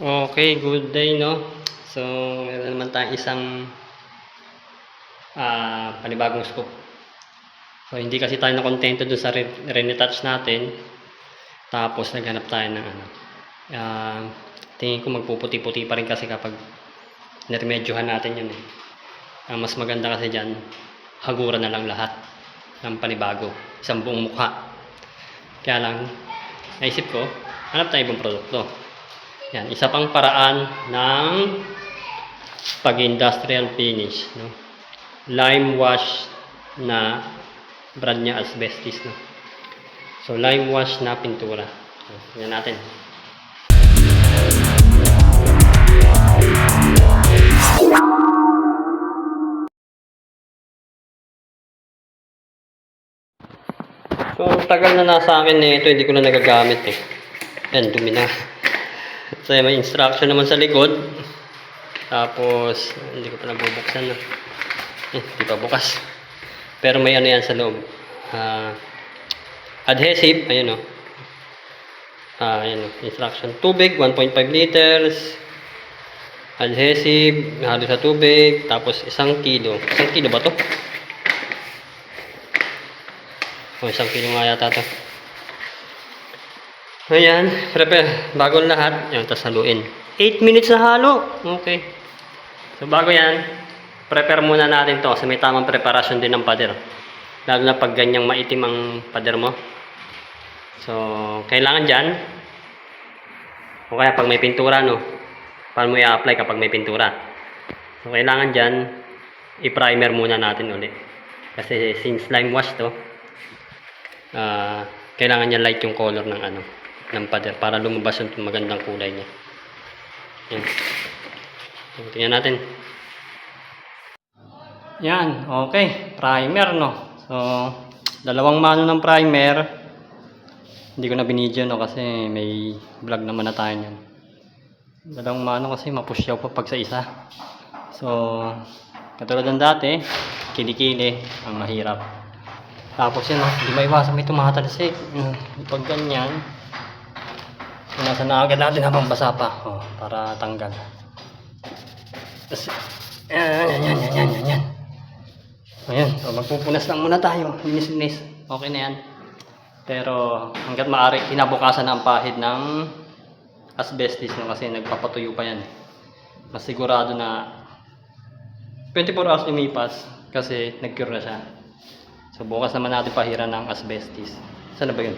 Okay, good day, no? So, meron naman tayong isang ah panibagong scoop. So, hindi kasi tayo nakontento dun sa re- retouch natin. Tapos, naghanap tayo ng ano. Ah, tingin ko magpuputi-puti pa rin kasi kapag niremedyohan natin yun eh. Ang mas maganda kasi dyan, haguran na lang lahat ng panibago. Isang buong mukha. Kaya lang, naisip ko, hanap tayo ibang produkto. Yan, isa pang paraan ng pag-industrial finish, no? Lime wash na brand niya asbestos, no? So, lime wash na pintura. So, tingnan natin. So, tagal na nasa akin eh, ito hindi ko na nagagamit eh. Yan, dumi na. So, may instruction naman sa likod. Tapos, hindi ko pa nabubuksan na. Eh, hindi pa bukas. Pero may ano yan sa loob. Ah, adhesive, ayun o. Ah, ayun o. Instruction. Tubig, 1.5 liters. Adhesive, halo sa tubig. Tapos, isang kilo. Isang kilo ba to? O, isang kilo nga yata to. Ayan, prepare. Bagong lahat. Yan, tapos haluin. 8 minutes na halo. Okay. So, bago yan, prepare muna natin to. Kasi may tamang preparasyon din ng pader. Lalo na pag ganyang maitim ang pader mo. So, kailangan dyan. O kaya pag may pintura, no? Paano mo i-apply kapag may pintura? So, kailangan dyan, i-primer muna natin ulit. Kasi since lime wash to, ah kailangan niya light yung color ng ano ng pader para lumabas yung magandang kulay niya. Yan. Tingnan natin. Yan, okay. Primer, no? So, dalawang mano ng primer. Hindi ko na binidyo, no? Kasi may vlog naman na tayo niyan. Dalawang mano kasi mapusyaw pa pag sa isa. So, katulad ng dati, kilikili ang mahirap. Tapos yun, no? hindi maiwasan may tumatalsik. Mm, Pag ganyan, nasa na agad natin habang basa pa. Oh, para tanggal. Tapos, yan, yan, yan, yan, yan, yan, yan. Ayan, so magpupunas lang muna tayo. Linis-linis. Okay na yan. Pero hanggat maaari, kinabukasan na ang pahid ng asbestos no, kasi nagpapatuyo pa yan. Mas sigurado na 24 hours lumipas kasi nag-cure na siya. So bukas naman natin pahiran ng asbestos. Saan na ba yun?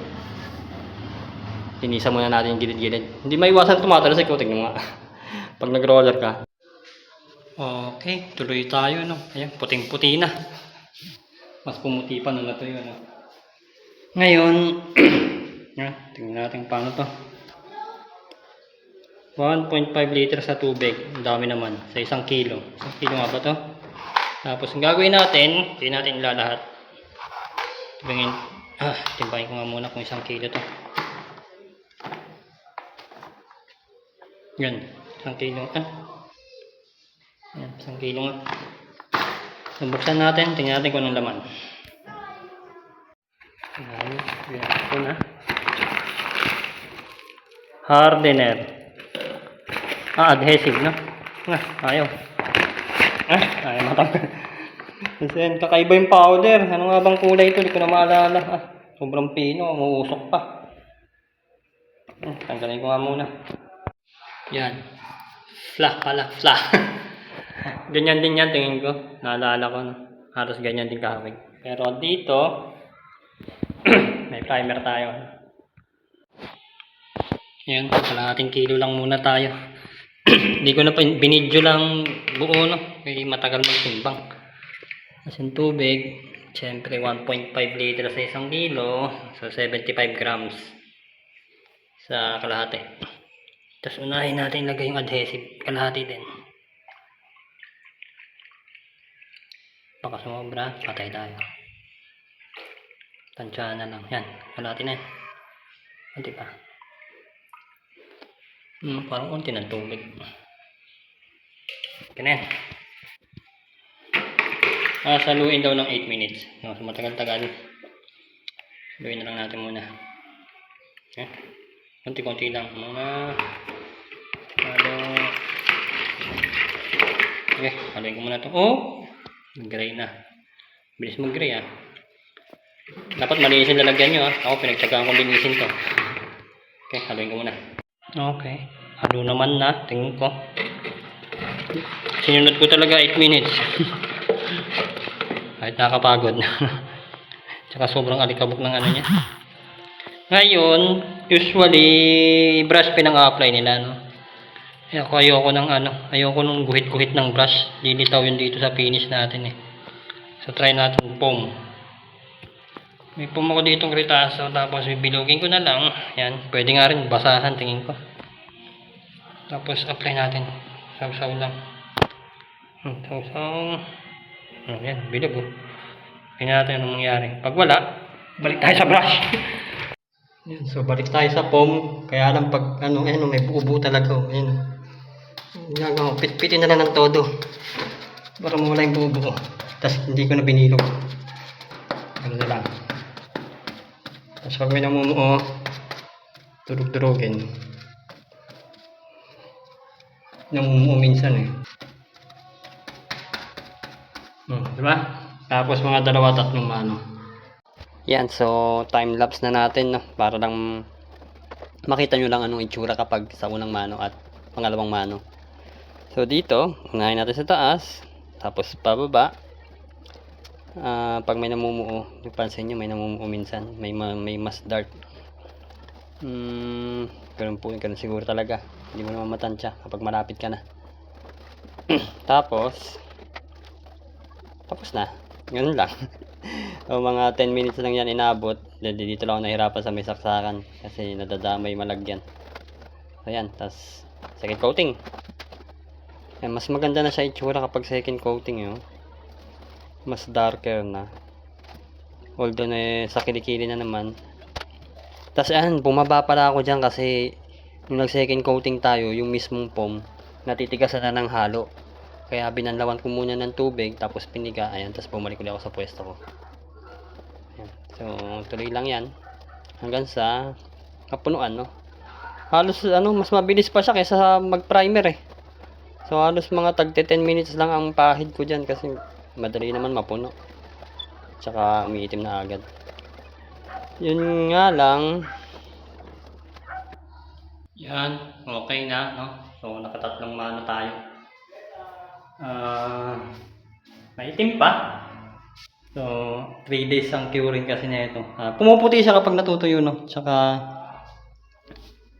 Tinisa muna natin gilid-gilid. Hindi maiwasan tumatalo sa ikaw. Tingnan nga. Pag nag-roller ka. Okay, tuloy tayo. No? Ayan, puting-puti na. Mas pumuti pa nung natuyo. No? Ngayon, ah, tingnan natin paano to. 1.5 liter sa tubig. Ang dami naman. Sa isang kilo. Isang kilo nga ba to? Tapos, ang gagawin natin, hindi natin ilalahat. Tingin, ah, timbahin ko nga muna kung isang kilo to. Yan, isang kilo. Ah, yan, isang kilo nga. So, buksan natin, tingnan natin kung anong laman. Ayan, yan, ito na. Hardener. Ah, adhesive, no? Ah, ayaw. Ah, ayaw matanggal. Kasi yan, kakaiba yung powder. Ano nga bang kulay ito? Hindi ko na maalala. Ah, sobrang pino, umuusok pa. Hmm, tanggalin ko nga muna. Yan. Fla pala, fla. ganyan din yan, tingin ko. Naalala ko, no? Halos ganyan din kahawig. Pero dito, may primer tayo. Yan, kalahating kilo lang muna tayo. Hindi ko na binidyo lang buo, no? May matagal magtimbang. As in tubig, siyempre 1.5 liter sa isang kilo, so 75 grams sa kalahati. Tapos unahin natin ilagay yung adhesive, kalahati din. Baka sumobra, patay tayo. Tansyahan na lang. Yan, kalahati na yan. Hindi pa. Hmm, parang unti ng tubig. Okay na yan. Ah, saluin daw ng 8 minutes. No, so matagal-tagal. Saluin na lang natin muna. Okay. Kunti-kunti lang. Mga Okay, haluin ko muna to. Oh! Nag-gray na. Bilis mag-gray ah. Dapat malinis yung lalagyan nyo ah. Ako pinagtsagaan kong linisin to. Okay, haluin ko muna. Okay. Halo naman na. Tingin ko. Sinunod ko talaga 8 minutes. Kahit nakakapagod. Tsaka sobrang alikabok ng ano niya. Ngayon, usually, brush pinang-apply nila, no? Eh, ako ayoko ng ano, ayoko nung guhit-guhit ng brush. Lilitaw yun dito sa finish natin eh. So, try natin foam. May foam ako dito ng ritaso, tapos bibilugin ko na lang. Yan, pwede nga rin basahan, tingin ko. Tapos, apply natin. Saw-saw lang. Hmm, saw-saw. Oh, yan, bilog oh. Tingnan natin anong mangyari. Pag wala, balik tayo sa brush. So balik tayo sa foam. Kaya lang pag ano, ano may buo-buo talaga. Oh. Yan. Oh, pit-pitin na lang ng todo. Para mawala yung buo-buo. Tapos hindi ko na binilog. Ano na lang. Tapos pag may namumuo, durug-durugin. Namumuo minsan eh. Hmm, di ba? Tapos mga dalawa tatlong mano. Yan, so time lapse na natin no para lang makita nyo lang anong itsura kapag sa unang mano at pangalawang mano. So dito, unahin natin sa taas, tapos pababa. Ah, pag may namumuo, yung pansin nyo may namumuo minsan, may ma- may mas dark. Hmm, ganun po, ganun siguro talaga. Hindi mo naman matansya kapag malapit ka na. tapos, tapos na. Ganun lang. o mga 10 minutes lang yan inabot. Dito lang ako nahirapan sa may saksakan. Kasi nadadamay malagyan. Ayan. Tapos, second coating. Ayan, mas maganda na siya itsura kapag second coating yun. Mas darker na. Although na sa kilikili na naman. Tapos ayan, bumaba pala ako dyan kasi nung nag second coating tayo, yung mismong foam, natitigasan na ng halo. Kaya binanlawan ko muna ng tubig, tapos piniga, ayan, tapos bumalik ulit ako sa pwesto ko. Ayan. So, tuloy lang yan. Hanggang sa kapunuan, no? Halos, ano, mas mabilis pa siya kaysa sa mag-primer, eh. So, halos mga tag 10 minutes lang ang pahid ko dyan kasi madali naman mapuno. Tsaka umiitim na agad. Yun nga lang. Yan, okay na, no? So, nakatatlong mano tayo. Ah, maitim pa. So, 3 days ang curing kasi na ito. Ah, pumuputi siya kapag natutuyo, no? Tsaka,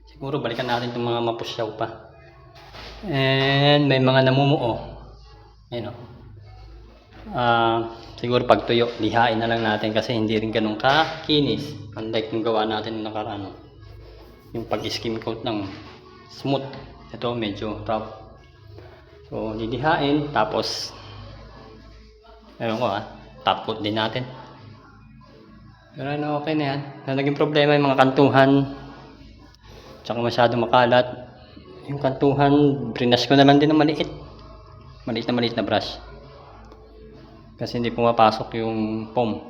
siguro balikan natin itong mga mapusyaw pa. And may mga namumuo. Ayun, no? Ah, siguro pag tuyo, lihain na lang natin kasi hindi rin ganun kakinis. Unlike yung gawa natin nung nakaraan. no? Yung pag-skim coat ng smooth. Ito medyo rough. So, didihain. Tapos, ewan ko ah, top coat din natin. Pero ano, okay na yan. Na naging problema yung mga kantuhan. Tsaka masyado makalat. Yung kantuhan, brinash ko na lang din ng maliit. Maliit na maliit na brush. Kasi hindi pumapasok yung foam.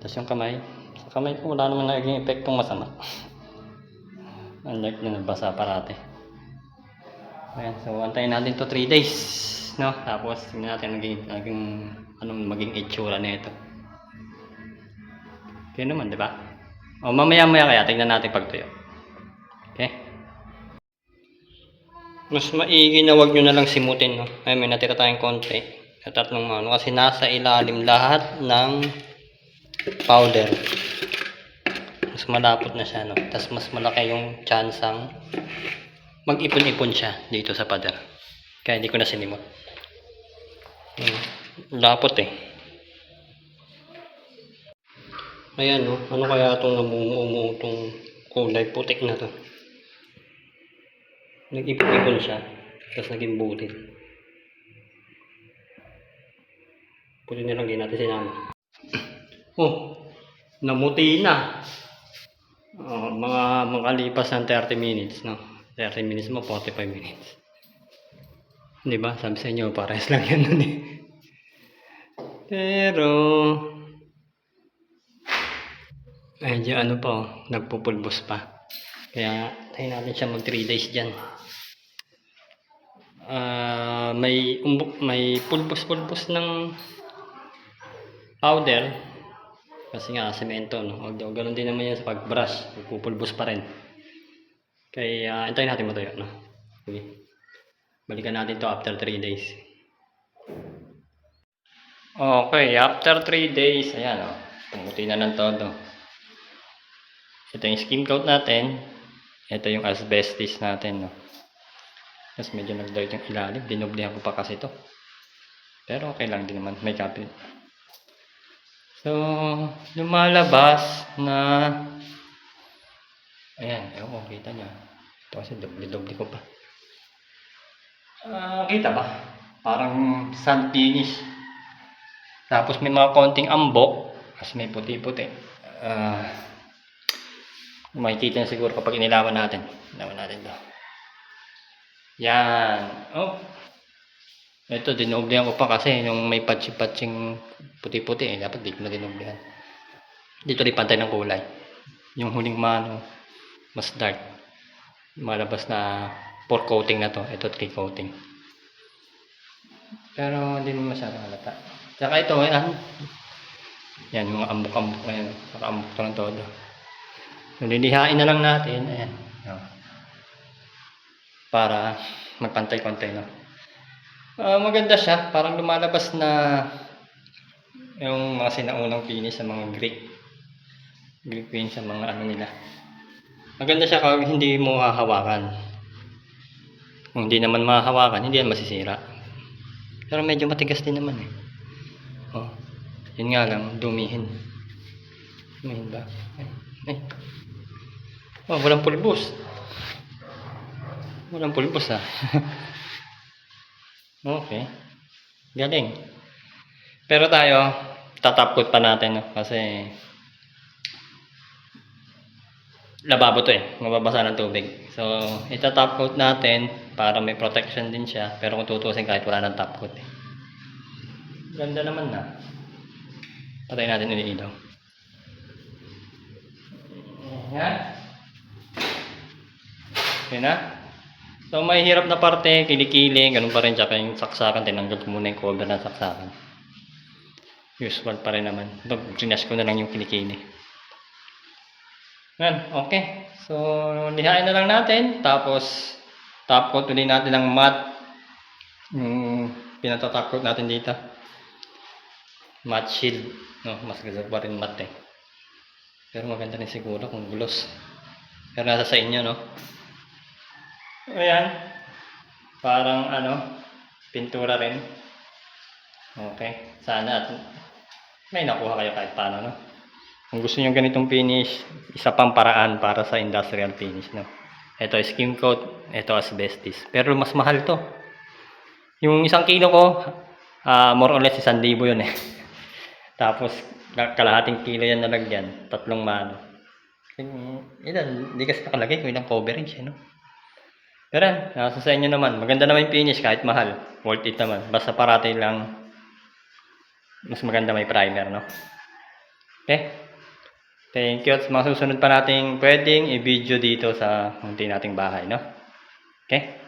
Tapos yung kamay. Sa kamay ko wala naman naging epektong masama. Unlike na nabasa parate. Ayan, so antayin natin to 3 days. No? Tapos tingnan natin naging, naging anong maging itsura na ito. Okay naman, di ba? O mamaya maya kaya tingnan natin pagtuyo. Okay? Mas maigi na wag nyo na lang simutin, no? Ay, may natira tayong konti. Sa tatlong mano. Kasi nasa ilalim lahat ng powder. Mas malapot na siya, no? Tapos mas malaki yung chance ang mag-ipon-ipon siya dito sa pader. Kaya hindi ko na sinimot. Hmm. Lapot eh. Ayan, no? Ano kaya itong namumuo itong kulay putik na to? Nag-ipon-ipon siya. Tapos naging butil. Puti na lang din natin sinama. Oh, namuti na. Oh, mga makalipas ng 30 minutes, no? 30 minutes mo, 45 minutes. Di ba? Sabi sa inyo, pares lang yan nun eh. Pero, medyo ano pa, oh, nagpupulbos pa. Kaya, tayo natin siya mag 3 days dyan. ah, may umbok, may pulbos-pulbos ng powder. Kasi nga, semento, no? Although, ganun din naman yan sa pag-brush. Pupulbos pa rin. Kaya, antayin natin matuyo, no? Sige. Balikan natin to after 3 days. Okay, after 3 days, ayan, oh. Pumuti na ng todo. Ito yung skim coat natin. Ito yung asbestos natin, no? Tapos medyo nag-dirt yung ilalim. Dinoblihan ko pa kasi to. Pero okay lang din naman. May kapit. So, lumalabas na ayan, ewan ko, kita niya. Ito kasi doble-doble ko pa. Ah, kita ba? Parang sun finish. Tapos may mga konting ambok. Kasi may puti-puti. Ah, makikita na siguro kapag inilawan natin. Inilawan natin to. Yan. Oh. Ito, dinoblihan ko pa kasi yung may patsi-patsing puti-puti eh. Dapat di ko na dinoblihan. Dito rin pantay ng kulay. Yung huling mano, mas dark. Malabas na 4 coating na to. Ito 3 coating. Pero hindi mo masyadong halata. Tsaka ito, yan. Yan, mga ambok-ambok na yan. Naka-ambok to ng todo. So, lilihain na lang natin. Ayan. Oh. Para magpantay-pantay na. Ah, maganda siya. Parang lumalabas na yung mga sinaunang finish sa mga Greek. Greek paint sa mga ano nila. Maganda siya kapag hindi mo hahawakan. Kung hindi naman mahahawakan, hindi yan masisira. Pero medyo matigas din naman eh. Oh. Yun nga lang, dumihin. Dumihin ba? Ay. Ay. Oh, walang pulbos. Walang pulbos ah. okay. Galing. Pero tayo, tatapkot pa natin kasi lababo to eh, mababasa ng tubig. So, itatop coat natin para may protection din siya. Pero kung tutusin kahit wala ng top eh. Ganda naman na. Patay natin yung ilaw. Yan. Yan na. So, may hirap na parte, kilikili, ganun pa rin. Tsaka yung saksakan, tinanggal ko muna yung cover ng saksakan. Usual pa rin naman. Ito, ginash ko na lang yung kilikili. Yan, okay. So, lihain na lang natin. Tapos, top coat ulit natin ng matte. Yung pinatotop coat natin dito. Matte shield. No, mas ganda pa rin matte eh. Pero maganda rin siguro kung gloss. Pero nasa sa inyo, no? Ayan. Parang ano, pintura rin. Okay. Sana at may nakuha kayo kahit paano, no? Kung gusto niyo ganitong finish, isa pang paraan para sa industrial finish, no? Ito skim coat, ito asbestos. Pero mas mahal to. Yung isang kilo ko, ah more or less isang libo yun eh. Tapos, ka- kalahating kilo yan nalagyan. Tatlong mano. Ilan, hindi kasi nakalagay kung ilang coverage, eh, no? Pero nasa sa inyo naman. Maganda naman yung finish kahit mahal. Worth it naman. Basta parati lang mas maganda may primer, no? Okay? Thank you. At mga susunod pa nating pwedeng i-video dito sa munti nating bahay, no? Okay?